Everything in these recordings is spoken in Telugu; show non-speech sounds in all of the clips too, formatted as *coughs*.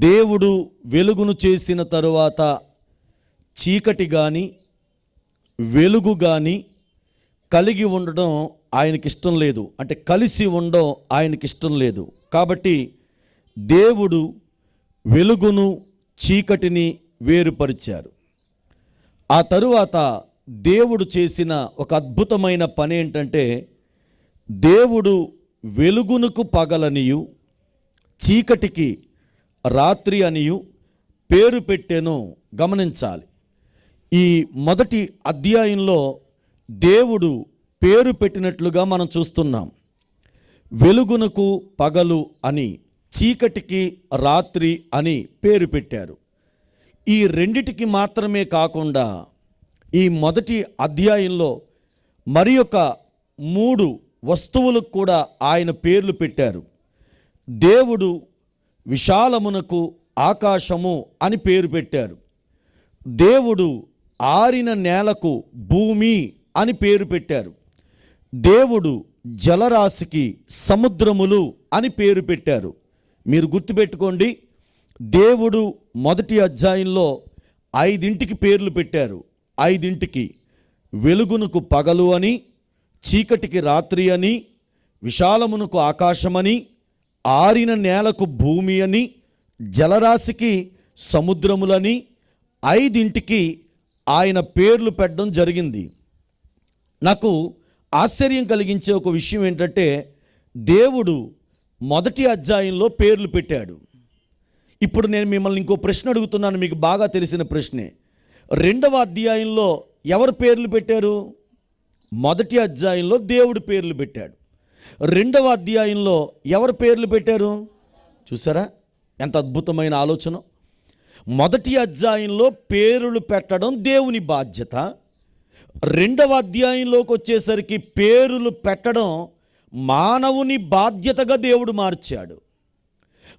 దేవుడు వెలుగును చేసిన తరువాత చీకటి కానీ వెలుగు కానీ కలిగి ఉండడం ఆయనకి ఇష్టం లేదు. అంటే కలిసి ఉండడం ఆయనకి ఇష్టం లేదు. కాబట్టి దేవుడు వెలుగును చీకటిని వేరుపరిచారు. ఆ తరువాత దేవుడు చేసిన ఒక అద్భుతమైన పని ఏంటంటే దేవుడు వెలుగునకు పగలనియు చీకటికి రాత్రి అనియు పేరు పెట్టెను గమనించాలి. ఈ మొదటి అధ్యాయంలో దేవుడు పేరు పెట్టినట్లుగా మనం చూస్తున్నాం. వెలుగునకు పగలు అని చీకటికి రాత్రి అని పేరు పెట్టారు. ఈ రెండిటికి మాత్రమే కాకుండా ఈ మొదటి అధ్యాయంలో మరి ఒక మూడు వస్తువులకు కూడా ఆయన పేర్లు పెట్టారు. దేవుడు విశాలమునకు ఆకాశము అని పేరు పెట్టారు. దేవుడు ఆరిన నేలకు భూమి అని పేరు పెట్టారు. దేవుడు జలరాశికి సముద్రములు అని పేరు పెట్టారు. మీరు గుర్తుపెట్టుకోండి దేవుడు మొదటి అధ్యాయంలో ఐదింటికి పేర్లు పెట్టారు. ఐదింటికి వెలుగునకు పగలు అని చీకటికి రాత్రి అని విశాలమునకు ఆకాశమని ఆరిన నేలకు భూమి అని జలరాశికి సముద్రములని ఐదింటికి ఆయన పేర్లు పెట్టడం జరిగింది. నాకు ఆశ్చర్యం కలిగించే ఒక విషయం ఏంటంటే దేవుడు మొదటి అధ్యాయంలో పేర్లు పెట్టాడు. ఇప్పుడు నేను మిమ్మల్ని ఇంకో ప్రశ్న అడుగుతున్నాను మీకు బాగా తెలిసిన ప్రశ్నే. రెండవ అధ్యాయంలో ఎవరు పేర్లు పెట్టారు? మొదటి అధ్యాయంలో దేవుడు పేర్లు పెట్టాడు. రెండవ అధ్యాయంలో ఎవరు పేర్లు పెట్టారు? చూసారా? ఎంత అద్భుతమైన ఆలోచన. మొదటి అధ్యాయంలో పేర్లు పెట్టడం దేవుని బాధ్యత. రెండవ అధ్యాయంలోకి వచ్చేసరికి పేరులు పెట్టడం మానవుని బాధ్యతగా దేవుడు మార్చాడు.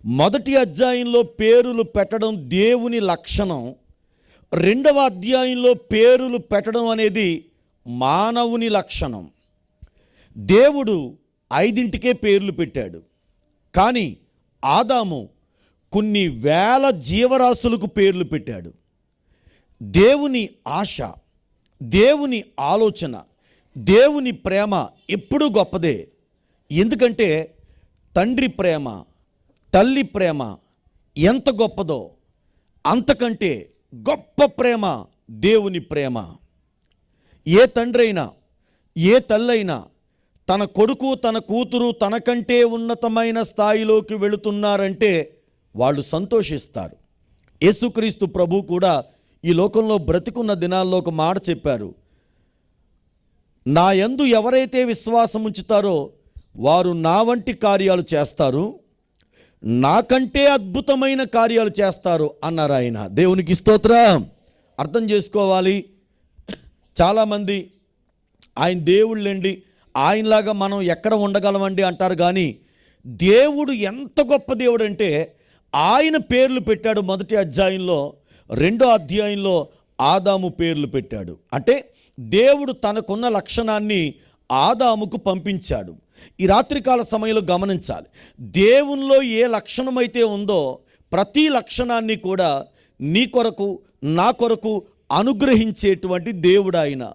మొదటి అధ్యాయంలో పేరులు పెట్టడం దేవుని లక్షణం. రెండవ అధ్యాయంలో పేరులు పెట్టడం అనేది మానవుని లక్షణం. దేవుడు ఐదింటికే పేర్లు పెట్టాడు. కానీ ఆదాము కొన్ని వేల జీవరాశులకు పేర్లు పెట్టాడు. దేవుని ఆశ దేవుని ఆలోచన దేవుని ప్రేమ ఎప్పుడూ గొప్పదే. ఎందుకంటే తండ్రి ప్రేమ తల్లి ప్రేమ ఎంత గొప్పదో అంతకంటే గొప్ప ప్రేమ దేవుని ప్రేమ. ఏ తండ్రి అయినా ఏ తల్లైనా తన కొడుకు తన కూతురు తనకంటే ఉన్నతమైన స్థాయిలోకి వెళుతున్నారంటే వాళ్ళు సంతోషిస్తారు. యేసుక్రీస్తు ప్రభు కూడా ఈ లోకంలో బ్రతికున్న దినాల్లో ఒక మాట చెప్పారు. నా యందు ఎవరైతే విశ్వాసం ఉంచుతారో వారు నా వంటి కార్యాలు చేస్తారు. నాకంటే అద్భుతమైన కార్యాలు చేస్తారు అన్నారు ఆయన. దేవునికి స్తోత్రం. అర్థం చేసుకోవాలి. చాలామంది ఆయన దేవుళ్ళండి. ఆయనలాగా మనం ఎక్కడ ఉండగలమండి అంటారు కానీ దేవుడు ఎంత గొప్ప దేవుడు అంటే ఆయన పేర్లు పెట్టాడు మొదటి అధ్యాయంలో రెండో అధ్యాయంలో ఆదాము పేర్లు పెట్టాడు. అంటే దేవుడు తనకున్న లక్షణాన్ని ఆదాముకు పంపించాడు. ఈ రాత్రికాల సమయంలో గమనించాలి. దేవునిలో ఏ లక్షణమైతే ఉందో ప్రతి లక్షణాన్ని కూడా నీ కొరకు నా కొరకు అనుగ్రహించేటువంటి దేవుడు ఆయన.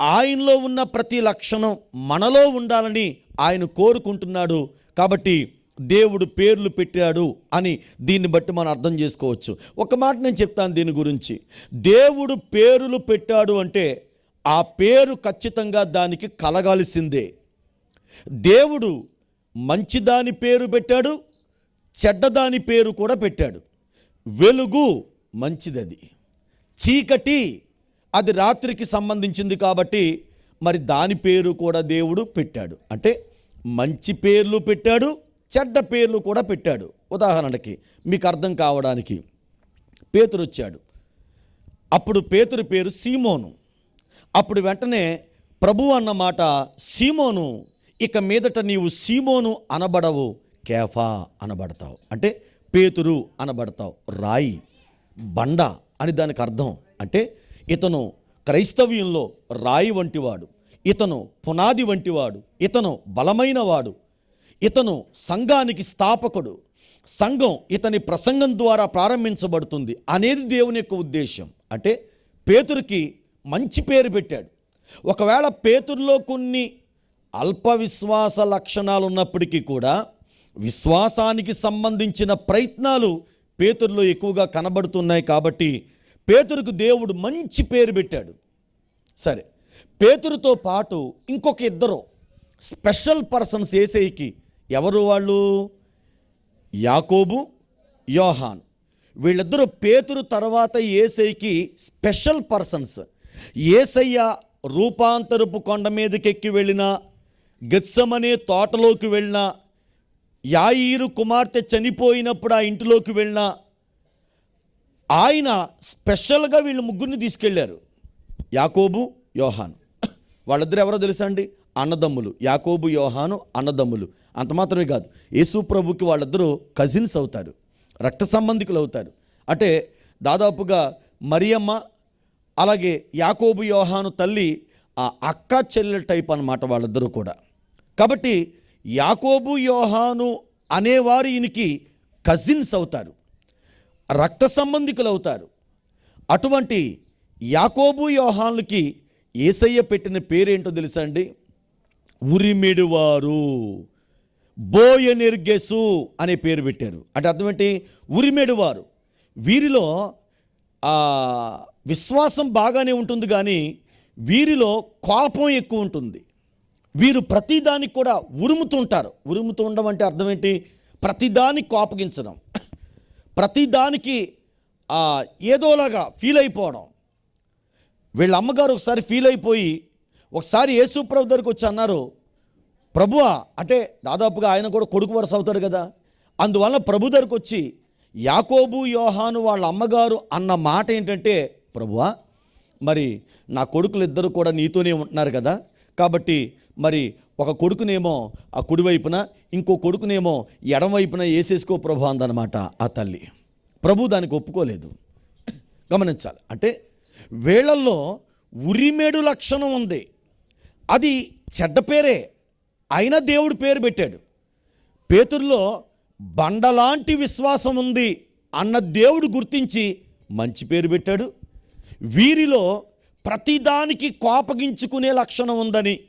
ఆయనలో ఉన్న ప్రతి లక్షణం మనలో ఉండాలని ఆయన కోరుకుంటున్నాడు. కాబట్టి దేవుడు పేర్లు పెట్టాడు అని దీన్ని బట్టి మనం అర్థం చేసుకోవచ్చు. ఒక మాట నేను చెప్తాను దీని గురించి. దేవుడు పేరులు పెట్టాడు అంటే ఆ పేరు ఖచ్చితంగా దానికి కలగాల్సిందే. దేవుడు మంచిదాని పేరు పెట్టాడు చెడ్డదాని పేరు కూడా పెట్టాడు. వెలుగు మంచిదది. చీకటి అది రాత్రికి సంబంధించింది కాబట్టి మరి దాని పేరు కూడా దేవుడు పెట్టాడు. అంటే మంచి పేర్లు పెట్టాడు చెడ్డ పేర్లు కూడా పెట్టాడు. ఉదాహరణకి మీకు అర్థం కావడానికి పేతురు వచ్చాడు. అప్పుడు పేతురు పేరు సీమోను. అప్పుడు వెంటనే ప్రభు అన్న మాట సీమోను ఇక మీదట నీవు సీమోను అనబడవు కేఫా అనబడతావు. అంటే పేతురు అనబడతావు రాయి బండ అని దానికి అర్థం. అంటే ఇతను క్రైస్తవ్యంలో రాయి వంటివాడు ఇతను పునాది వంటివాడు ఇతను బలమైనవాడు ఇతను సంఘానికి స్థాపకుడు. సంఘం ఇతని ప్రసంగం ద్వారా ప్రారంభించబడుతుంది అనేది దేవుని యొక్క ఉద్దేశం అంటే పేతురికి మంచి పేరు పెట్టాడు. ఒకవేళ పేతుర్లో కొన్ని అల్ప విశ్వాస లక్షణాలు ఉన్నప్పటికీ కూడా విశ్వాసానికి సంబంధించిన ప్రయత్నాలు పేతురులో ఎక్కువగా కనబడుతున్నాయి కాబట్టి పేతురుకు దేవుడు మంచి పేరు పెట్టాడు. సరే పేతురుతో పాటు ఇంకొక ఇద్దరు స్పెషల్ పర్సన్స్ ఏసైకి ఎవరు వాళ్ళు? యాకోబు యోహాన్. వీళ్ళిద్దరూ పేతురు తర్వాత ఏసైకి స్పెషల్ పర్సన్స్. ఏసయ్య రూపాంతరపు కొండ మీదకెక్కి వెళ్ళిన గెత్సమనే తోటలోకి వెళ్ళిన యాయిరు కుమార్తె చనిపోయినప్పుడు ఆ ఇంటిలోకి వెళ్ళిన ఆయన స్పెషల్గా వీళ్ళు ముగ్గురిని తీసుకెళ్ళారు. యాకోబు యోహాను. వాళ్ళిద్దరు ఎవరో తెలుసా అండి అన్నదమ్ములు. యాకోబు యోహాను అన్నదమ్ములు. అంత మాత్రమే కాదు యేసు ప్రభుకి వాళ్ళిద్దరూ కజిన్స్ అవుతారు. రక్త సంబంధికులు అవుతారు. అంటే దాదాపుగా మరియమ్మ అలాగే యాకోబు యోహాను తల్లి ఆ అక్క చెల్లెల టైప్ అన్నమాట వాళ్ళిద్దరూ కూడా. కాబట్టి యాకోబు యోహాను అనేవారు ఈయనకి కజిన్స్ అవుతారు. రక్త సంబంధికులు అవుతారు అటువంటి యాకోబు యోహాన్లకి ఏసయ్య పెట్టిన పేరేంటో తెలుసా అండి? ఉరిమెడువారు. బోయనిర్గెసు అనే పేరు పెట్టారు. అంటే అర్థం ఏంటి? ఉరిమెడువారు. వీరిలో విశ్వాసం బాగానే ఉంటుంది కానీ వీరిలో కోపం ఎక్కువ ఉంటుంది. వీరు ప్రతిదానికి కూడా ఉరుముతుంటారు. ఉరుముతుండడం అంటే అర్థం ఏంటి? ప్రతిదానికి కోపగించడం. ప్రతిదానికి ఏదోలాగా ఫీల్ అయిపోవడం. వీళ్ళ అమ్మగారు ఒకసారి ఫీల్ అయిపోయి ఒకసారి యేసుప్రభు దగ్గరికి వచ్చి అన్నారు ప్రభువా అంటే దాదాపుగా ఆయన కూడా కొడుకు వరుస అవుతాడు కదా. అందువల్ల ప్రభు దగ్గరికి వచ్చి యాకోబు యోహాను వాళ్ళ అమ్మగారు అన్న మాట ఏంటంటే ప్రభువా మరి నా కొడుకులు ఇద్దరు కూడా నీతోనే ఉంటున్నారు కదా. కాబట్టి మరి ఒక కొడుకునేమో ఆ కుడివైపున ఇంకో కొడుకునేమో ఎడమవైపున వేసేసుకో ప్రభు అందనమాట ఆ తల్లి. ప్రభు దానికి ఒప్పుకోలేదు. గమనించాలి. అంటే వీళ్ళల్లో ఉరిమేడు లక్షణం ఉంది. అది చెడ్డ పేరే. అయినా దేవుడు పేరు పెట్టాడు. పేతుల్లో బండలాంటి విశ్వాసం ఉంది అన్న దేవుడు గుర్తించి మంచి పేరు పెట్టాడు. వీరిలో ప్రతిదానికి కోపగించుకునే లక్షణం ఉందని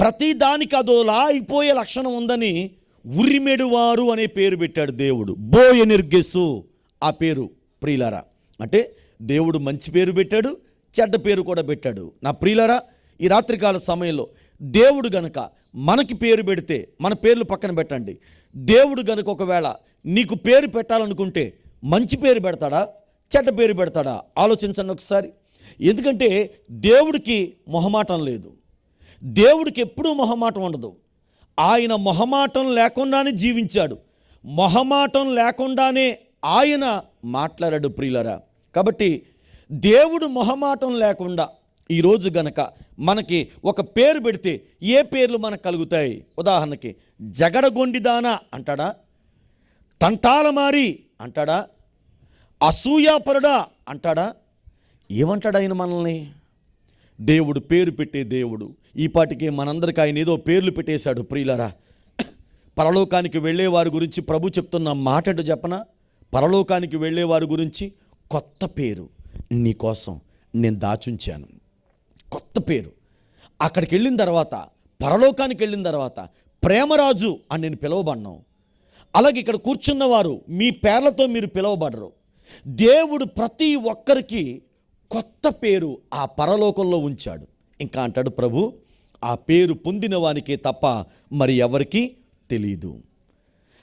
ప్రతి దానికి అదోలా అయిపోయే లక్షణం ఉందని ఉరిమెడువారు అనే పేరు పెట్టాడు దేవుడు. బోయ నిర్గెస్సు ఆ పేరు ప్రియులారా. అంటే దేవుడు మంచి పేరు పెట్టాడు చెడ్డ పేరు కూడా పెట్టాడు. నా ప్రియులారా ఈ రాత్రికాల సమయంలో దేవుడు గనక మనకి పేరు పెడితే మన పేర్లు పక్కన పెట్టండి. దేవుడు గనుక ఒకవేళ నీకు పేరు పెట్టాలనుకుంటే మంచి పేరు పెడతాడా చెడ్డ పేరు పెడతాడా? ఆలోచించండి ఒకసారి. ఎందుకంటే దేవుడికి మొహమాటం లేదు. దేవుడికి ఎప్పుడూ మొహమాటం ఉండదు. ఆయన మొహమాటం లేకుండానే జీవించాడు. మొహమాటం లేకుండానే ఆయన మాట్లాడాడు ప్రియులరా. కాబట్టి దేవుడు మొహమాటం లేకుండా ఈరోజు గనక మనకి ఒక పేరు పెడితే ఏ పేర్లు మనకు కలుగుతాయి? ఉదాహరణకి జగడగొండిదానా అంటాడా? తంటాలమారి అంటాడా? అసూయాపరుడా అంటాడా? ఏమంటాడు ఆయన మనల్ని? దేవుడు పేరు పెట్టే దేవుడు. ఈ మనందరికీ మనందరికి ఆయన ఏదో పేర్లు పెట్టేశాడు ప్రియులరా. పరలోకానికి వెళ్ళే వారి గురించి ప్రభు చెప్తున్న మాట ఏంటో చెప్పనా? పరలోకానికి వెళ్ళే వారి గురించి కొత్త పేరు నీకోసం నేను దాచుంచాను. కొత్త పేరు. అక్కడికి వెళ్ళిన తర్వాత పరలోకానికి వెళ్ళిన తర్వాత ప్రేమరాజు అని నేను పిలువబడినాం అలాగే ఇక్కడ కూర్చున్నవారు మీ పేర్లతో మీరు పిలువబడరు. దేవుడు ప్రతి ఒక్కరికి కొత్త పేరు ఆ పరలోకంలో ఉంచాడు. ఇంకా అంటాడు ప్రభు ఆ పేరు పొందిన వానికే తప్ప మరి ఎవరికీ తెలియదు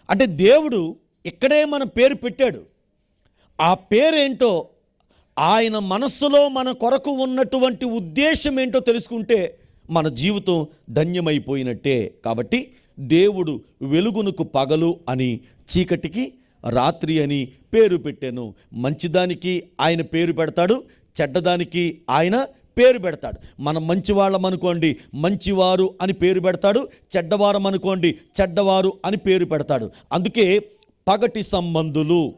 అంటే దేవుడు ఇక్కడే మన పేరు పెట్టాడు. ఆ పేరేంటో ఆయన మనస్సులో మన కొరకు ఉన్నటువంటి ఉద్దేశం ఏంటో తెలుసుకుంటే మన జీవితం ధన్యమైపోయినట్టే. కాబట్టి దేవుడు వెలుగునకు పగలు అని చీకటికి రాత్రి అని పేరు పెట్టాను. మంచిదానికి ఆయన పేరు పెడతాడు చెడ్డదానికి ఆయన పేరు పెడతాడు. మనం మంచివాళ్ళం అనుకోండి మంచివారు అని పేరు పెడతాడు చెడ్డవారం అనుకోండి చెడ్డవారు అని పేరు పెడతాడు. అందుకే పగటి సంబంధులు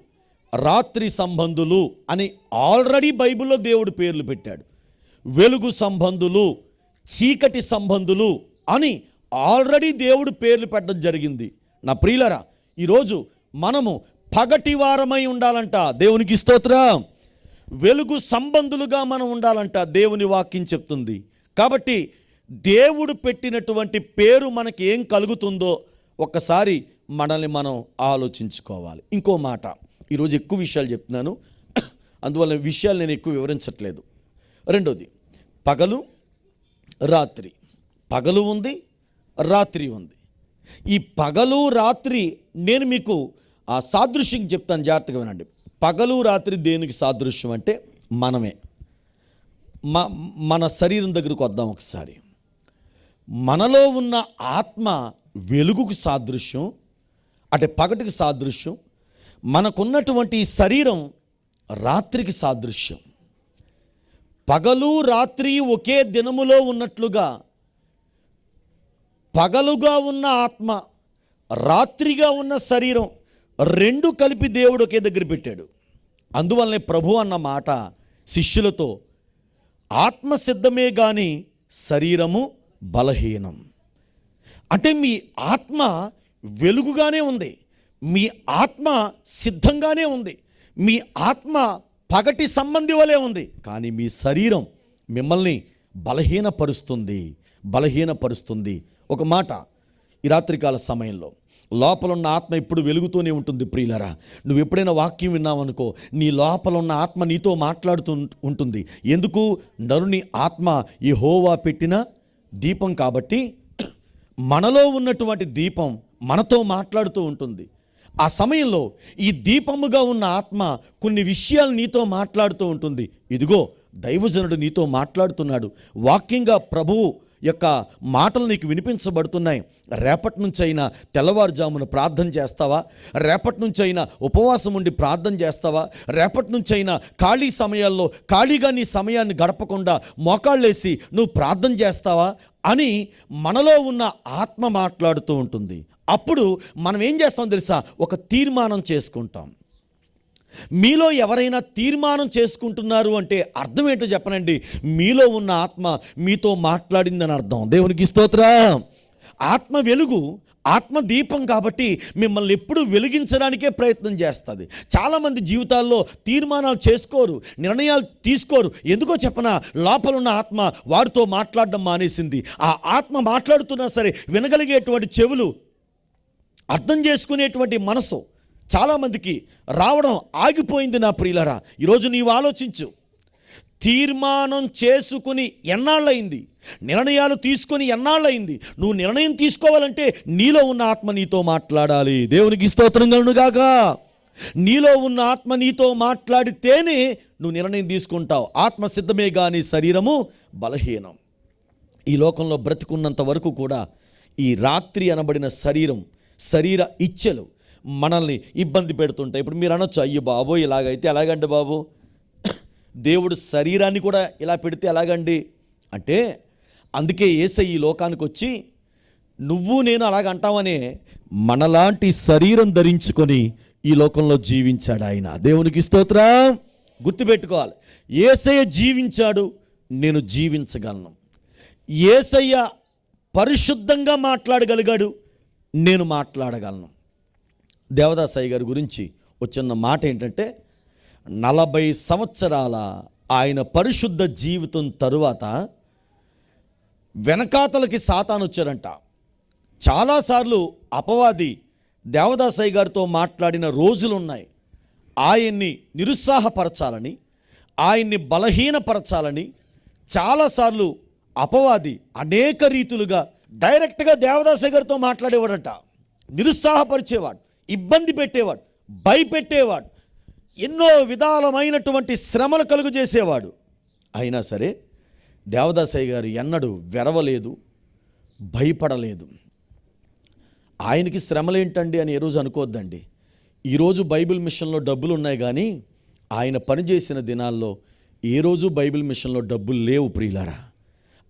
రాత్రి సంబంధులు అని ఆల్రెడీ బైబిల్లో దేవుడు పేర్లు పెట్టాడు. వెలుగు సంబంధులు చీకటి సంబంధులు అని ఆల్రెడీ దేవుడు పేర్లు పెట్టడం జరిగింది. నా ప్రియులరా ఈరోజు మనము పగటి వారమై ఉండాలంట దేవునికి స్తోత్రం. వెలుగు సంబంధులుగా మనం ఉండాలంట దేవుని వాక్యం చెప్తుంది. కాబట్టి దేవుడు పెట్టినటువంటి పేరు మనకి ఏం కలుగుతుందో ఒక్కసారి మనల్ని మనం ఆలోచించుకోవాలి. ఇంకో మాట ఈరోజు ఎక్కువ విషయాలు చెప్తున్నాను. అందువల్ల విషయాలు నేను ఎక్కువ వివరించట్లేదు. రెండోది పగలు రాత్రి. పగలు ఉంది రాత్రి ఉంది. ఈ పగలు రాత్రి నేను మీకు ఆ సాదృశ్యం చెప్తాను జాగ్రత్తగా వినండి. పగలు రాత్రి దేనికి సాదృశ్యం అంటే మనమే. మ మన శరీరం దగ్గరకు వద్దాం ఒకసారి. మనలో ఉన్న ఆత్మ వెలుగుకు సాదృశ్యం అంటే పగటికి సాదృశ్యం మనకున్నటువంటి శరీరం రాత్రికి సాదృశ్యం. పగలు రాత్రి ఒకే దినములో ఉన్నట్లుగా పగలుగా ఉన్న ఆత్మ రాత్రిగా ఉన్న శరీరం రెండు కలిపి దేవుడు ఒకే దగ్గర పెట్టాడు. అందువల్లనే ప్రభు అన్న మాట శిష్యులతో ఆత్మ సిద్ధమే కానీ శరీరము బలహీనం. అంటే మీ ఆత్మ వెలుగుగానే ఉంది. మీ ఆత్మ సిద్ధంగానే ఉంది. మీ ఆత్మ పగటి సంబంధి వలె ఉంది. కానీ మీ శరీరం మిమ్మల్ని బలహీనపరుస్తుంది. బలహీనపరుస్తుంది. ఒక మాట ఈ రాత్రికాల సమయంలో. లోపల ఉన్న ఆత్మ ఎప్పుడు వెలుగుతూనే ఉంటుంది ప్రియులరా. నువ్వు ఎప్పుడైనా వాక్యం విన్నావనుకో నీ లోపల ఉన్న ఆత్మ నీతో మాట్లాడుతూ ఉంటుంది. ఎందుకు? నరుని ఆత్మ ఈ హోవా పెట్టిన దీపం కాబట్టి మనలో ఉన్నటువంటి దీపం మనతో మాట్లాడుతూ ఉంటుంది. ఆ సమయంలో ఈ దీపముగా ఉన్న ఆత్మ కొన్ని విషయాలు నీతో మాట్లాడుతూ ఉంటుంది. ఇదిగో దైవజనుడు నీతో మాట్లాడుతున్నాడు. వాక్యంగా ప్రభువు యొక్క మాటలు నీకు వినిపించబడుతున్నాయి. రేపటి నుంచి అయినా తెల్లవారుజామున ప్రార్థన చేస్తావా? రేపటి నుంచి అయినా ఉపవాసం ఉండి ప్రార్థన చేస్తావా? రేపటి నుంచి అయినా ఖాళీ సమయాల్లో ఖాళీగా నీ సమయాన్ని గడపకుండా మోకాళ్ళేసి నువ్వు ప్రార్థన చేస్తావా? అని మనలో ఉన్న ఆత్మ మాట్లాడుతూ ఉంటుంది. అప్పుడు మనం ఏం చేస్తాం తెలుసా? ఒక తీర్మానం చేసుకుంటాం. మీలో ఎవరైనా తీర్మానం చేసుకుంటున్నారు అంటే అర్థం ఏంటో చెప్పనండి. మీలో ఉన్న ఆత్మ మీతో మాట్లాడిందని అర్థం. దేవునికి స్తోత్ర. ఆత్మ వెలుగు ఆత్మ దీపం కాబట్టి మిమ్మల్ని ఎప్పుడు వెలిగించడానికే ప్రయత్నం చేస్తుంది. చాలామంది జీవితాల్లో తీర్మానాలు చేసుకోరు నిర్ణయాలు తీసుకోరు. ఎందుకో చెప్పనా? లోపలున్న ఆత్మ వారితో మాట్లాడడం మానేసింది. ఆ ఆత్మ మాట్లాడుతున్నా సరే వినగలిగేటువంటి చెవులు అర్థం చేసుకునేటువంటి మనసు చాలామందికి రావడం ఆగిపోయింది నా ప్రియులరా. ఈరోజు నీవు ఆలోచించు. తీర్మానం చేసుకుని ఎన్నాళ్ళయింది? నిర్ణయాలు తీసుకొని ఎన్నాళ్ళయింది? నువ్వు నిర్ణయం తీసుకోవాలంటే నీలో ఉన్న ఆత్మ నీతో మాట్లాడాలి. దేవునికి స్తోత్రం కలుగుగాక నీలో ఉన్న ఆత్మ నీతో మాట్లాడితేనే నువ్వు నిర్ణయం తీసుకుంటావు. ఆత్మ సిద్ధమే కానీ శరీరము బలహీనం. ఈ లోకంలో బ్రతుకున్నంత వరకు కూడా ఈ రాత్రి అనబడిన శరీరం శరీర ఇచ్ఛలు మనల్ని ఇబ్బంది పెడుతుంటాయి. ఇప్పుడు మీరు అనొచ్చు అయ్యో బాబు ఇలాగైతే ఎలాగండి బాబు? *coughs* దేవుడు శరీరాన్ని కూడా ఇలా పెడితే ఎలాగండి? అంటే అందుకే ఏసై ఈ లోకానికి వచ్చి నువ్వు నేను అలాగ అంటామనే మనలాంటి శరీరం ధరించుకొని ఈ లోకంలో జీవించాడు ఆయన. దేవునికి స్తోత్రం. గుర్తుపెట్టుకోవాలి ఏసయ్య జీవించాడు నేను జీవించగలను. ఏసయ్య పరిశుద్ధంగా మాట్లాడగలిగాడు నేను మాట్లాడగలను. దేవదాసాయి గారి గురించి వచ్చిన మాట ఏంటంటే నలభై సంవత్సరాల ఆయన పరిశుద్ధ జీవితం తరువాత వెనకాతలకి సాతాను వచ్చారంట చాలాసార్లు అపవాది దేవదాసాయి గారితో మాట్లాడిన రోజులు ఉన్నాయి. ఆయన్ని నిరుత్సాహపరచాలని ఆయన్ని బలహీనపరచాలని చాలాసార్లు అపవాది అనేక రీతులుగా డైరెక్ట్గా దేవదాసాయి గారితో మాట్లాడేవాడట. నిరుత్సాహపరిచేవాడు. ఇబ్బంది పెట్టేవాడు భయపెట్టేవాడు ఎన్నో విధాలమైనటువంటి శ్రమలు కలుగు చేసేవాడు. అయినా సరే దేవదాసయ్య గారు ఎన్నడూ వెరవలేదు భయపడలేదు. ఆయనకి శ్రమలేంటండి అని ఏ రోజు అనుకోవద్దండి ఈరోజు బైబిల్ మిషన్లో డబ్బులు ఉన్నాయి కానీ ఆయన పనిచేసిన దినాల్లో ఏ రోజు బైబిల్ మిషన్లో డబ్బులు లేవు ప్రియులారా.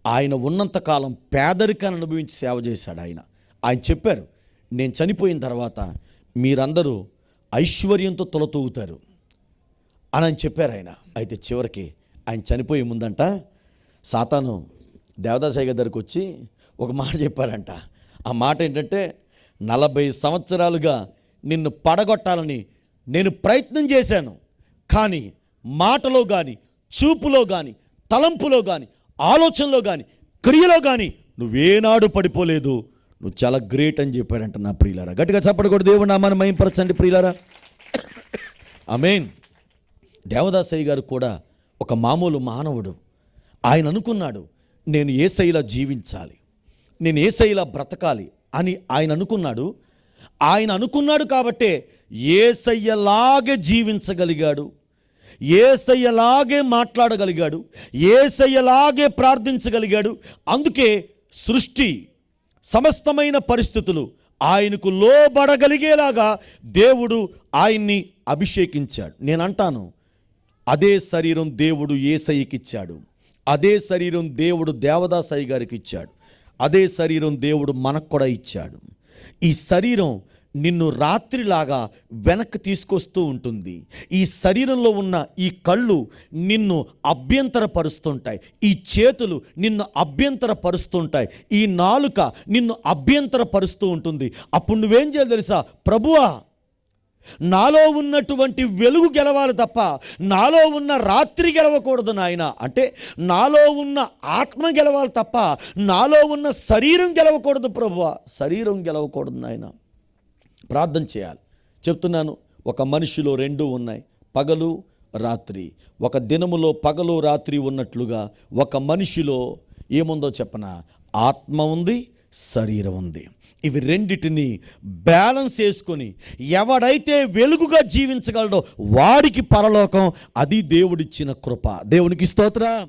ఆయన ఉన్నంతకాలం పేదరికాన్ని అనుభవించి సేవ చేశాడు ఆయన. ఆయన చెప్పారు నేను చనిపోయిన తర్వాత మీరందరూ ఐశ్వర్యంతో తొలతూగుతారు అని అని చెప్పారు ఆయన. అయితే చివరికి ఆయన చనిపోయే ముందంట సాతాను దేవదాసాయి గారి వచ్చి ఒక మాట చెప్పారంట ఆ మాట ఏంటంటే నలభై సంవత్సరాలుగా నిన్ను పడగొట్టాలని నేను ప్రయత్నం చేశాను. కానీ మాటలో కానీ చూపులో కానీ తలంపులో కానీ ఆలోచనలో కానీ క్రియలో కానీ నువ్వేనాడు పడిపోలేదు. నువ్వు చాలా గ్రేట్ అని చెప్పాడంట నా ప్రియులారా. గట్టిగా చెప్పకూడదు. దేవుడు నామాన్ని మయంపరచండి ప్రియులారా. అమేన్ దేవదాసయ్య గారు కూడా ఒక మామూలు మానవుడు. ఆయన అనుకున్నాడు నేను ఏసైలా జీవించాలి నేను ఏసైలా బ్రతకాలి అని ఆయన అనుకున్నాడు. ఆయన అనుకున్నాడు కాబట్టే ఏసయ్యలాగే జీవించగలిగాడు ఏసయ్యలాగే మాట్లాడగలిగాడు ఏసయ్యలాగే ప్రార్థించగలిగాడు. అందుకే సృష్టి సమస్తమైన పరిస్థితులు ఆయనకు లోబడగలిగేలాగా దేవుడు ఆయన్ని అభిషేకించాడు. నేను అంటాను అదే శరీరం దేవుడు ఏసయ్యకి ఇచ్చాడు అదే శరీరం దేవుడు దేవదాసయ్య గారికి ఇచ్చాడు అదే శరీరం దేవుడు మనకు కూడా ఇచ్చాడు. ఈ శరీరం నిన్ను రాత్రిలాగా వెనక్కి తీసుకొస్తూ ఉంటుంది. ఈ శరీరంలో ఉన్న ఈ కళ్ళు నిన్ను అభ్యంతరపరుస్తుంటాయి. ఈ చేతులు నిన్ను అభ్యంతరపరుస్తుంటాయి. ఈ నాలుక నిన్ను అభ్యంతరపరుస్తూ ఉంటుంది. అప్పుడు నువ్వేం చేయాలి తెలుసా? ప్రభువా నాలో ఉన్నటువంటి వెలుగు గెలవాలి తప్ప నాలో ఉన్న రాత్రి గెలవకూడదు నాయన. అంటే నాలో ఉన్న ఆత్మ గెలవాలి తప్ప నాలో ఉన్న శరీరం గెలవకూడదు ప్రభువా. శరీరం గెలవకూడదు నాయన. ప్రార్థన చేయాలి. చెప్తున్నాను ఒక మనిషిలో రెండు ఉన్నాయి. పగలు రాత్రి. ఒక దినములో పగలు రాత్రి ఉన్నట్లుగా ఒక మనిషిలో ఏముందో చెప్పన? ఆత్మ ఉంది శరీరం ఉంది. ఇవి రెండిటిని బ్యాలెన్స్ చేసుకొని ఎవడైతే వెలుగుగా జీవించగలడో వాడికి పరలోకం అది దేవుడిచ్చిన కృప. దేవునికి స్తోత్ర.